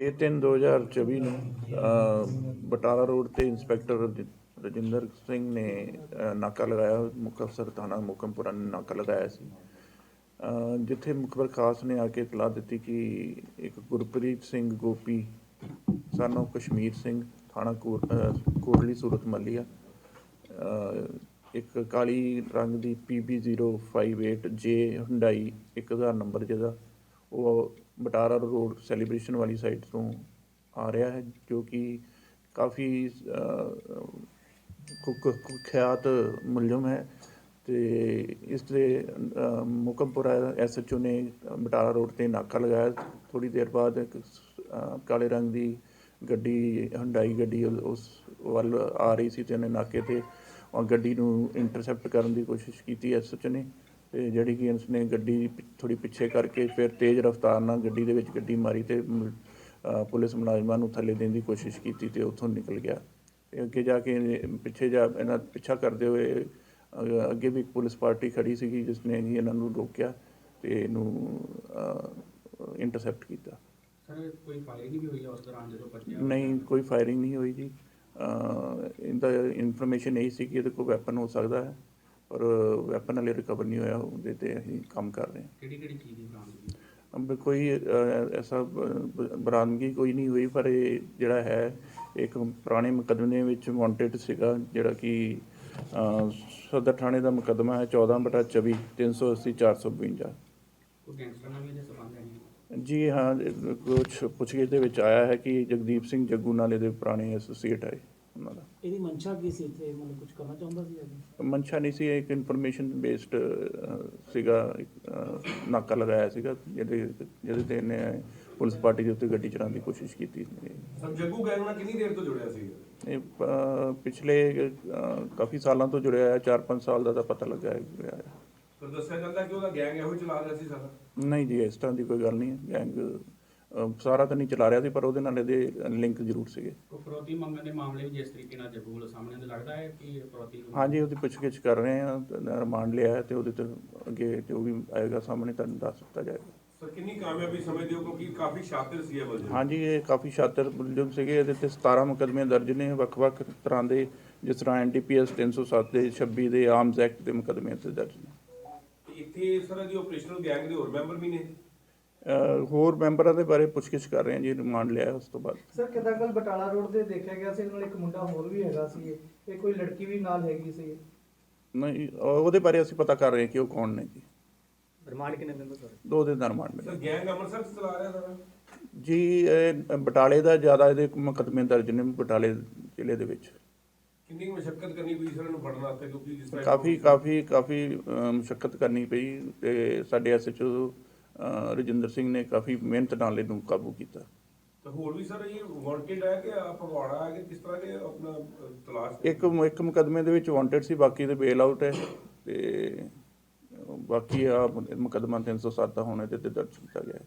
ਇਹ ਤਿੰਨ 2024 ਨੂੰ ਬਟਾਲਾ ਰੋਡ ਤੇ ਇੰਸਪੈਕਟਰ ਰਜ- ਰਜਿੰਦਰ ਸਿੰਘ ਨੇ ਨਾਕਾ ਲਗਾਇਆ, ਮੁੱਖ ਅਫਸਰ ਥਾਣਾ ਮੁਕਮਪੁਰਾ ਨੇ ਨਾਕਾ ਲਗਾਇਆ ਸੀ। ਜਿੱਥੇ ਮੁਖਬਰ ਖਾਸ ਨੇ ਆ ਕੇ ਇਤਲਾਹ ਦਿੱਤੀ ਕਿ ਇੱਕ ਗੁਰਪ੍ਰੀਤ ਸਿੰਘ ਗੋਪੀ, ਸਾਨੂੰ ਕਸ਼ਮੀਰ ਸਿੰਘ, ਥਾਣਾ ਕੋਟ ਕੋਟਲੀ ਸੂਰਤ ਮੱਲੀਆ ਇੱਕ ਕਾਲੀ ਰੰਗ ਦੀ PB058J ਹੁੰਡਾਈ 1000 ਨੰਬਰ ਜਿਹਦਾ ਉਹ ਬਟਾਰਾ ਰੋਡ ਸੈਲੀਬ੍ਰੇਸ਼ਨ ਵਾਲੀ ਸਾਈਡ ਤੋਂ ਆ ਰਿਹਾ ਹੈ ਜੋ ਕਿ ਕਾਫੀ ਕੁਖਿਆਤ ਮੁਲਜ਼ਮ ਹੈ ਤੇ ਇਸ ਦੇ ਅ, ਮੁਕਮਪੁਰਾ ਐਸਐਚਓ ਨੇ ਬਟਾਰਾ ਰੋਡ ਤੇ ਨਾਕਾ ਲਗਾਇਆ। ਥੋੜੀ ਦੇਰ ਬਾਅਦ ਇੱਕ ਕਾਲੇ ਰੰਗ ਦੀ ਗੱਡੀ ਹੰਡਾਈ ਗੱਡੀ ਉਸ ਵੱਲ ਆ ਰਹੀ ਸੀ ਤੇ ਉਹਨੇ ਨਾਕੇ ਤੇ ਉਹ ਗੱਡੀ ਨੂੰ ਇੰਟਰਸੈਪਟ ਕਰਨ ਦੀ ਕੋਸ਼ਿਸ਼ ਕੀਤੀ ਐਸਐਚਓ ਨੇ। ਤੇ ਜਿਹੜੀ ਕਿ ਉਸਨੇ ਗੱਡੀ ਥੋੜੀ ਪਿੱਛੇ ਕਰਕੇ ਫਿਰ ਤੇਜ਼ ਰਫ਼ਤਾਰ ਨਾਲ ਗੱਡੀ ਦੇ ਵਿੱਚ ਗੱਡੀ ਮਾਰੀ ਤੇ ਪੁਲਿਸ ਮੁਲਾਜ਼ਮਾਂ ਨੂੰ ਥੱਲੇ ਦੇਣ ਦੀ ਕੋਸ਼ਿਸ਼ ਕੀਤੀ ਤੇ ਉੱਥੋਂ ਨਿਕਲ ਗਿਆ। ਤੇ ਅੱਗੇ ਜਾ ਕੇ ਪਿੱਛੇ ਜਾ ਇਹਨਾਂ ਪਿੱਛਾ ਕਰਦੇ ਹੋਏ ਅੱਗੇ ਵੀ ਇੱਕ ਪੁਲਿਸ ਪਾਰਟੀ ਖੜੀ ਸੀਗੀ ਜਿਸ ਨੇ ਜੀ ਇਹਨਾਂ ਨੂੰ ਰੋਕਿਆ ਤੇ ਇਹਨੂੰ ਇੰਟਰਸੈਪਟ ਕੀਤਾ। ਸਰ ਕੋਈ ਫਾਇਰਿੰਗ ਵੀ ਹੋਈ ਹੈ ਉਸ ਦੌਰਾਨ ਜਦੋਂ ਬੱਚਿਆ ਨਹੀਂ ਕੋਈ ਫਾਇਰਿੰਗ ਨਹੀਂ ਹੋਈ ਜੀ। ਇਹਦਾ ਇਨਫੋਰਮੇਸ਼ਨ ਇਹ ਸੀ ਕਿ ਇਹਦੇ ਕੋਲ ਵੈਪਨ ਹੋ ਸਕਦਾ ਹੈ। ਪਰ ਵੈਪਨ ਹਲੇ ਰਿਕਵਰ ਨਹੀਂ ਹੋਇਆ ਉਹਦੇ ਤੇ ਅਸੀਂ ਕੰਮ ਕਰ ਰਹੇ ਹਾਂ। ਕਿਹੜੀ ਕਿਹੜੀ ਚੀਜ਼ ਦੀ ਬਰਾਮਦਗੀ ਅੰਬ ਕੋਈ ਅ, ਐਸਾ ਬ- ਬਰਾਮਦਗੀ ਕੋਈ ਨਹੀਂ ਹੋਈ ਪਰ ਇਹ ਜਿਹੜਾ ਹੈ ਇੱਕ ਪੁਰਾਣੇ ਮੁਕੱਦਮੇ ਵਿੱਚ ਵਾਂਟਡ ਸੀਗਾ ਜਿਹੜਾ ਕਿ ਅ, ਸਦਰ ਥਾਣੇ ਦਾ ਮੁਕੱਦਮਾ ਹੈ 14 ਬਟਾ 24 380 452 ਕੋਈ ਗੈਂਗਸਟਰ ਨਾਲ ਵੀ ਇਹਦੇ ਸੰਬੰਧ ਹੈ ਨਹੀਂ? ਜੀ ਹਾਂ ਕੁਝ ਪੁੱਛਗਿੱਛ ਦੇ ਵਿੱਚ ਆਇਆ ਹੈ ਕਿ ਜਗਦੀਪ ਸਿੰਘ ਜੱਗੂ ਨਾਲ ਇਹਦੇ ਪੁਰਾਣੇ ਐਸੋਸੀਏਟ ਹੈ ਉਹਨਾਂ ਦਾ। ਇਹਦੀ ਮਨਸ਼ਾ ਕੀ ਸੀ ਇੱਥੇ? ਮਤਲਬ ਕੁਝ ਕਰਨਾ ਚਾਹੁੰਦਾ ਸੀ ਅੱਗੇ ਮਨਸ਼ਾ ਨਹੀਂ ਸੀ ਇੱਕ ਇਨਫੋਰਮੇਸ਼ਨ ਬੇਸਡ ਸੀਗਾ ਨਾਕਾ ਲਗਾਇਆ ਸੀਗਾ ਜਿਹਦੇ ਜਿਹਦੇ ਤੇ ਇਹਨੇ ਪੁਲਿਸ ਪਾਰਟੀ ਦੇ ਉੱਤੇ ਗੱਡੀ ਚਲਾਉਣ ਦੀ ਕੋਸ਼ਿਸ਼ ਕੀਤੀ ਸਰ ਜੱਗੂ ਗੈਂਗ ਨਾਲ ਕਿੰਨੀ ਦੇਰ ਤੋਂ ਜੁੜਿਆ ਸੀ? ਇਹ ਪਿਛਲੇ ਕਾਫੀ ਸਾਲਾਂ ਤੋਂ ਜੁੜਿਆ ਹੈ 4-5 ਸਾਲ ਦਾ ਤਾਂ ਪਤਾ ਲੱਗਾ ਹੈ ਜੁੜਿਆ ਹੈ ਸਰ ਦੱਸਿਆ ਜਾਂਦਾ ਕਿ ਉਹਦਾ ਗੈਂਗ ਇਹੋ ਹੀ ਚਲਾ ਰਿਹਾ ਸੀ ਸਾਰਾ? ਨਹੀਂ ਜੀ ਇਸ ਤਰ੍ਹਾਂ ਦੀ ਕੋਈ ਗੱਲ ਨਹੀਂ ਹੈ। ਗੈਂਗ ਸਾਰਾ ਤਾਂ ਨਹੀਂ ਚਲਾ ਰਿਹਾ ਸੀ ਪਰ ਉਹਦੇ ਨਾਲ ਇਹਦੇ ਲਿੰਕ ਜ਼ਰੂਰ ਸੀਗੇ। ਫਰੋਤੀ ਮੰਗਣ ਦੇ ਮਾਮਲੇ ਵੀ ਜਿਸ ਤਰੀਕੇ ਨਾਲ ਜੱਗੂ ਵੱਲੋਂ ਸਾਹਮਣੇ ਆਉਂਦੇ ਲੱਗਦਾ ਹੈ ਕਿ ਫਰੋਤੀ ਹਾਂਜੀ ਉਹਦੀ ਪੁੱਛਗਿੱਛ ਕਰ ਰਹੇ ਹਾਂ ਰਿਮਾਂਡ ਲਿਆ ਹੈ ਤੇ ਉਹਦੇ ਤੇ ਅੱਗੇ ਜੋ ਵੀ ਆਏਗਾ ਸਾਹਮਣੇ ਤੁਹਾਨੂੰ ਦੱਸ ਦਿੱਤਾ ਜਾਏਗਾ। ਸਰ ਕਿੰਨੀ ਕਾਮਯਾਬੀ ਸਮਝਦੇ ਹੋ? ਕਿਉਂਕਿ ਕਾਫੀ ਸ਼ਾਤਿਰ ਸੀ ਇਹ ਮੁਲਜ਼ਮ। ਹਾਂਜੀ ਇਹ ਕਾਫੀ ਸ਼ਾਤਰ ਮੁਲਜ਼ਮ ਸੀਗੇ ਇਹਦੇ ਤੇ 17 ਮੁਕੱਦਮੇ ਦਰਜ ਨੇ ਵੱਖ-ਵੱਖ ਤਰ੍ਹਾਂ ਦੇ ਜਿਸ ਤਰ੍ਹਾਂ ਐਨਡੀਪੀਐਸ 307 ਦੇ 26 ਦੇ ਆਰਮਸ ਐਕਟ ਦੇ ਮੁਕੱਦਮੇ ਤੇ ਦਰਜ ਨੇ। ਇੱਥੇ ਸਰ ਇਹਦੀ ਆਪਰੇਸ਼ਨਲ ਗੈਂਗ ਦੇ ਹੋਰ ਮੈਂਬਰ ਵੀ ਨੇ? ਹੋਰ ਮੈਂਬਰਾਂ ਦੇ ਬਾਰੇ ਪੁੱਛਗਿੱਛ ਕਰ ਰਹੇ ਹਾਂ ਜੀ ਰਿਮਾਂਡ ਲਿਆ ਉਸ ਤੋਂ ਬਾਅਦ। ਸਰ ਕਿਦਾਂ ਕੱਲ ਬਟਾਲਾ ਰੋਡ ਤੇ ਦੇਖਿਆ ਗਿਆ ਸੀ ਨਾਲ ਇੱਕ ਮੁੰਡਾ ਹੋਰ ਵੀ ਹੈਗਾ ਸੀ ਇਹ ਕੋਈ ਲੜਕੀ ਵੀ ਨਾਲ ਹੈਗੀ ਸੀ? ਨਹੀਂ ਉਹ- ਉਹਦੇ ਬਾਰੇ ਅਸੀਂ ਪਤਾ ਕਰ ਰਹੇ ਹਾਂ ਕਿ ਉਹ ਕੌਣ ਨੇ ਜੀ। ਰਿਮਾਂਡ ਕਿੰਨੇ ਦਿਨ ਦਾ ਸਰ? ਦੋ ਦਿਨ ਦਾ ਰਿਮਾਂਡ ਸਰ ਗੈਂਗ ਅੰਮ੍ਰਿਤਸਰ ਚਲਾ ਰਿਹਾ ਸਾਰਾ? ਜੀ ਇਹ ਬਟਾਲੇ ਦਾ ਜ਼ਿਆਦਾ ਇਹਦੇ ਮੁਕੱਦਮੇ ਦਰਜ ਨੇ ਬਟਾਲੇ ਜ਼ਿਲ੍ਹੇ ਦੇ ਵਿੱਚ। ਕਿੰਨੀ ਮਸ਼ੱਕਤ ਕਰਨੀ ਪਈ ਸਰ ਇਹਨੂੰ ਫੜਨ ਵਾਸਤੇ ਕਿਉਂਕਿ ਜਿਸ ਤਰ੍ਹਾਂ ਕਾਫੀ ਕਾਫੀ ਕਾਫੀ ਮੁਸ਼ਕਲ ਕਰਨੀ ਪਈ ਤੇ ਸਾਡੇ ਐਸਐਚਓ ਰਜਿੰਦਰ ਸਿੰਘ ਨੇ ਕਾਫੀ ਮਿਹਨਤ ਨਾਲ ਇਹਨੂੰ ਕਾਬੂ ਕੀਤਾ। ਤੇ ਹੋਰ ਵੀ ਸਰ ਇਹ ਵਾਂਟਡ ਹੈ ਕਿ ਫਗਵਾੜਾ ਹੈ ਕਿ ਕਿਸ ਤਰ੍ਹਾਂ ਦੇ ਆਪਣਾ ਤਲਾਸ਼ ਇੱਕ ਇੱਕ ਮੁਕੱਦਮੇ ਦੇ ਵਿੱਚ ਵਾਂਟਡ ਸੀ ਬਾਕੀ ਦੇ ਬੇਲ ਆਊਟ ਹੈ ਤੇ ਬਾਕੀ ਆ ਮੁਕੱਦਮਾ 307 ਦਾ ਹੁਣ ਤੇ ਦਰਜ ਕੀਤਾ ਗਿਆ ਹੈ।